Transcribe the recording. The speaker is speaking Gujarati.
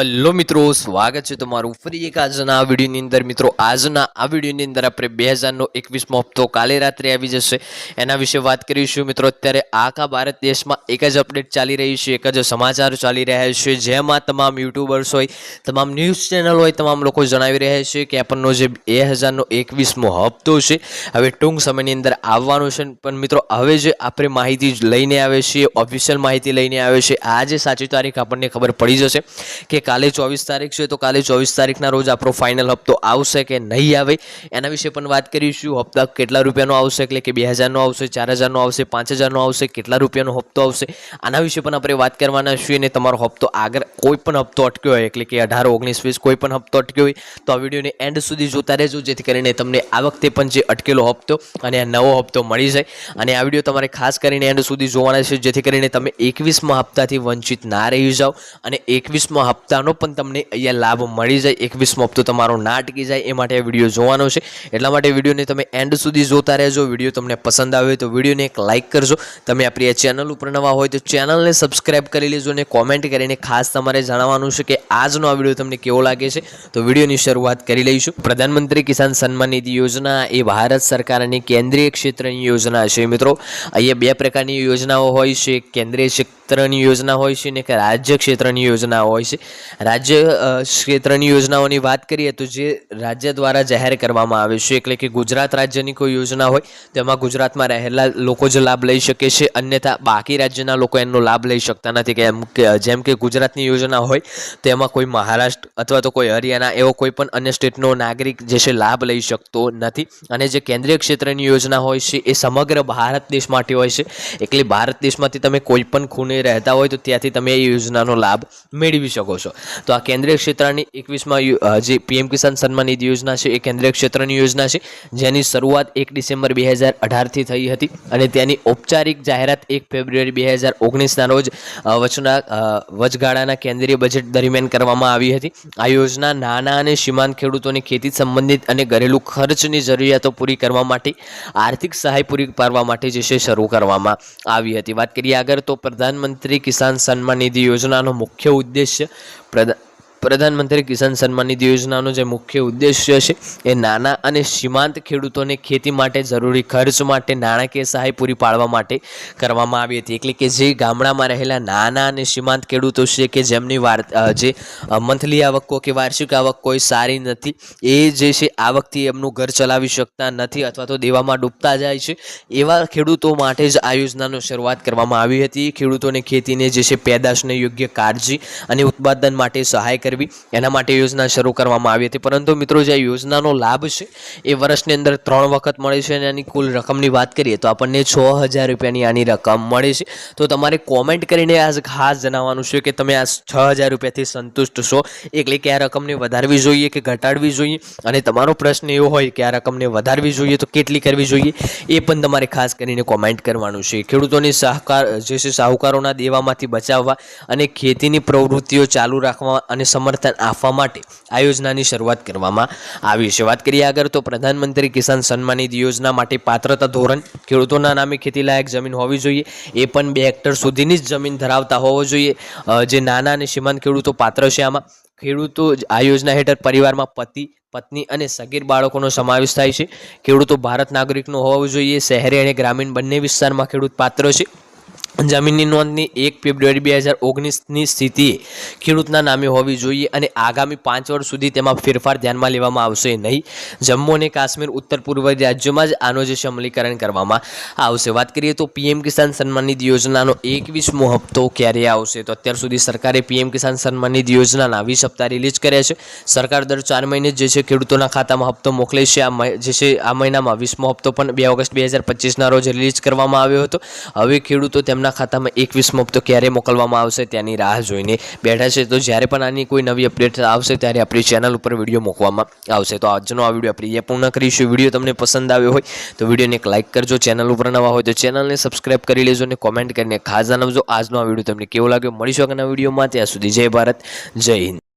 હલો મિત્રો, સ્વાગત છે તમારું ફરી એક આજના આ વિડીયોની અંદર. મિત્રો, આજના આ વિડીયોની અંદર આપણે બે હજારનો એકવીસમો હપ્તો કાલે રાત્રે આવી જશે. એના વિશે વાત કરીશું. મિત્રો, અત્યારે આખા ભારત દેશમાં એક જ અપડેટ ચાલી રહી છે, એક જ સમાચાર ચાલી રહ્યા છે, જેમાં તમામ યુટ્યુબર્સ હોય, તમામ ન્યૂઝ ચેનલ હોય, તમામ લોકો જણાવી રહ્યા છે કે આપણનો જે બે હજારનો એકવીસમો હપ્તો છે, હવે ટૂંક સમયની અંદર આવવાનો છે. પણ મિત્રો, હવે જે આપણે માહિતી લઈને આવે છીએ ઓફિશિયલ માહિતી લઈને આવે છે, આજે સાચી તારીખ આપણને ખબર પડી જશે કે કાલે ચોવીસ તારીખ છે, તો કાલે ચોવીસ તારીખના રોજ આપણો ફાઇનલ હપ્તો આવશે કે નહીં આવે? એના વિશે પણ વાત કરીશું હપ્તા કેટલા રૂપિયાનો આવશે? એટલે કે બે હજારનો આવશે, ચાર હજારનો આવશે, પાંચ હજારનો આવશે, કેટલા રૂપિયાનો હપ્તો આવશે? આના વિશે પણ આપણે વાત કરવાના છીએ અને તમારો હપ્તો આગળ કોઈ પણ હપ્તો અટક્યો હોય, એટલે કે અઢાર, ઓગણીસ, વીસ કોઈ પણ હપ્તો અટક્યો હોય, તો આ વિડીયોને એન્ડ સુધી જોતા રહેજો, જેથી કરીને તમને આ વખતે પણ જે અટકેલો હપ્તો અને આ નવો હપ્તો મળી જાય. અને આ વીડિયો તમારે ખાસ કરીને એન્ડ સુધી જોવાના છે, જેથી કરીને તમે એકવીસમાં હપ્તાથી વંચિત ના રહી જાઓ અને એકવીસમાં હપ્તાનો પણ તમને અહીંયા લાભ મળી જાય. એકવીસમો હપ્તો તમારો ના અટકી જાય, એ માટે વીડિયો જોવાનો છે. એટલા માટે વિડીયોને તમે એન્ડ સુધી જોતા રહેજો. વીડિયો તમને પસંદ આવે તો વિડીયોને એક લાઇક કરજો. તમે આપણી આ ચેનલ ઉપર નવા હોય તો ચેનલને સબસ્ક્રાઇબ કરી લેજો અને કોમેન્ટ કરીને ખાસ તમારે જણાવવાનું છે કે આજનો આ વીડિયો તમને કેવો લાગે છે. તો વિડીયોની શરૂઆત કરી લઈશું. પ્રધાનમંત્રી કિસાન સન્માન નિધિ યોજના એ ભારત સરકારની કેન્દ્રીય ક્ષેત્રની યોજના છે મિત્રો. અહીંયા બે પ્રકારની યોજનાઓ હોય છે. કેન્દ્રીય ક્ષેત્રની યોજના હોય છે ને એક રાજ્ય ક્ષેત્રની યોજના હોય છે. રાજ્ય ક્ષેત્રની યોજનાઓની વાત કરીએ તો જે રાજ્ય દ્વારા જાહેર કરવામાં આવે છે, એટલે કે ગુજરાત રાજ્યની કોઈ યોજના હોય તેમાં ગુજરાતમાં રહેલા લોકો જ લાભ લઈ શકે છે, અન્યથા બાકી રાજ્યના લોકો એનો લાભ લઈ શકતા નથી, કે એમ જેમ કે ગુજરાતની યોજના હોય તેમાં કોઈ મહારાષ્ટ્ર અથવા તો કોઈ હરિયાણા એવો કોઈ પણ અન્ય સ્ટેટનો નાગરિક જે છે લાભ લઈ શકતો નથી. અને જે કેન્દ્રીય ક્ષેત્રની યોજના હોય છે, એ સમગ્ર ભારત દેશ માટે હોય છે. એટલે ભારત દેશમાંથી તમે કોઈ પણ ખૂણે રહેતા હોય, તો ત્યાંથી તમે એ યોજનાનો લાભ મેળવી શકો છો. તો આ કેન્દ્રીય ક્ષેત્રની એકવીસમાં જે પીએમ કિસાન સન્માન નિધિ યોજના છે, એ કેન્દ્રીય ક્ષેત્રની યોજના છે. જેની શરૂઆત એક ડિસેમ્બર બે હજાર અઢારથી થઈ હતી અને તેની ઔપચારિક જાહેરાત એક ફેબ્રુઆરી બે હજાર ઓગણીસના રોજ વચના વચગાળાના કેન્દ્રીય બજેટ દરમિયાન કરવામાં આવી હતી. આ યોજના નાના અને સીમાંત ખેડૂતોની ખેતી સંબંધિત અને ઘરેલું ખર્ચની જરૂરિયાતો પૂરી કરવા માટે, આર્થિક સહાય પૂરી પાડવા માટે જે છે શરૂ કરવામાં આવી હતી. વાત કરીએ આગળ તો પ્રધાનમંત્રી કિસાન સન્માન નિધિ યોજનાનો મુખ્ય ઉદ્દેશ્ય pred પ્રધાનમંત્રી કિસાન સન્માન નિધિ યોજનાનો જે મુખ્ય ઉદ્દેશ્ય છે, એ નાના અને સીમાંત ખેડૂતોને ખેતી માટે જરૂરી ખર્ચ માટે નાણાકીય સહાય પૂરી પાડવા માટે કરવામાં આવી હતી. એટલે કે જે ગામડામાં રહેલા નાના અને સીમાંત ખેડૂતો છે કે જેમની જે મંથલી આવકો કે વાર્ષિક આવક કોઈ સારી નથી, એ જે છે આવકથી એમનું ઘર ચલાવી શકતા નથી અથવા તો દેવામાં ડૂબતા જાય છે, એવા ખેડૂતો માટે જ આ યોજનાનો શરૂઆત કરવામાં આવી હતી. ખેડૂતોને ખેતીને જે છે, પેદાશને યોગ્ય કાળજી અને ઉત્પાદન માટે સહાય કરવી એના માટે યોજના શરૂ કરવામાં આવી હતી. પરંતુ મિત્રો જે યોજનાનો લાભ છે, એ વર્ષની અંદર ત્રણ વખત મળે છે અને આની કુલ રકમની વાત કરીએ તો આપણને છ હજાર રૂપિયાની આની રકમ મળે છે. તો તમારે કોમેન્ટ કરીને આ ખાસ જણાવવાનું છે કે તમે આ છ હજાર રૂપિયાથી સંતુષ્ટ છો. એટલે કે આ રકમને વધારવી જોઈએ કે ઘટાડવી જોઈએ? અને તમારો પ્રશ્ન એવો હોય કે આ રકમને વધારવી જોઈએ તો કેટલી કરવી જોઈએ? એ પણ તમારે ખાસ કરીને કોમેન્ટ કરવાનું છે. ખેડૂતોની સહકાર જે છે, સાહુકારોના દેવામાંથી બચાવવા અને ખેતીની પ્રવૃત્તિઓ ચાલુ રાખવા અને સમર્થન આપવા માટે આ યોજનાની શરૂઆત કરવામાં આવી છે. વાત કરીએ આગળ તો પ્રધાનમંત્રી કિસાન સન્માન નિધિ યોજના માટે પાત્રતા ધોરણ ખેડૂતોના નામે ખેતીલાયક જમીન હોવી જોઈએ. એ પણ બે હેક્ટર સુધીની જ જમીન ધરાવતા હોવો જોઈએ. જે નાના અને સીમાંત ખેડૂતો પાત્ર છે આમાં. ખેડૂતો આ યોજના હેઠળ પરિવારમાં પતિ, પત્ની અને સગીર બાળકોનો સમાવેશ થાય છે. ખેડૂતો ભારત નાગરિકનો હોવો જોઈએ. શહેરી અને ગ્રામીણ બંને વિસ્તારમાં ખેડૂત પાત્ર છે. જમીનની નોંધની એક ફેબ્રુઆરી બે હજાર ઓગણીસની સ્થિતિ ખેડૂતના નામે હોવી જોઈએ અને આગામી પાંચ વર્ષ સુધી તેમાં ફેરફાર ધ્યાનમાં લેવામાં આવશે નહીં. જમ્મુ અને કાશ્મીર, ઉત્તર પૂર્વ રાજ્યોમાં જ આનો જે અમલીકરણ કરવામાં આવશે. વાત કરીએ તો પીએમ કિસાન સન્માન નિધિ યોજનાનો એકવીસમો હપ્તો ક્યારે આવશે? તો અત્યાર સુધી સરકારે પીએમ કિસાન સન્માન નિધિ યોજનાના વીસ હપ્તા રિલીઝ કર્યા છે. સરકાર દર ચાર મહિને જે છે ખેડૂતોના ખાતામાં હપ્તો મોકલે છે. આ જે છે આ મહિનામાં વીસમો હપ્તો પણ બે ઓગસ્ટ બે હજાર પચીસના રોજ રિલીઝ કરવામાં આવ્યો હતો. હવે ખેડૂતો તેમના ખાતામાં એકવીસમો હપ્તો ક્યારે મોકલવામાં આવશે ત્યાંની રાહ જોઈને બેઠા છે. તો જ્યારે પણ આની કોઈ નવી અપડેટ આવશે ત્યારે આપણી ચેનલ ઉપર વીડિયો મૂકવામાં આવશે. તો આજનો આ વીડિયો આપણે અહીંયા પૂર્ણ કરીશું. વીડિયો તમને પસંદ આવ્યો હોય તો વિડીયોને એક લાઇક કરજો. ચેનલ ઉપર નવા હોય તો ચેનલને સબસ્ક્રાઈબ કરી લેજો અને કોમેન્ટ કરીને ખાસ જણાવજો. આજનો આ વીડિયો તમને કેવો લાગ્યો? મળીશું આગળના વિડીયોમાં. ત્યાં સુધી જય ભારત, જય હિન્દ.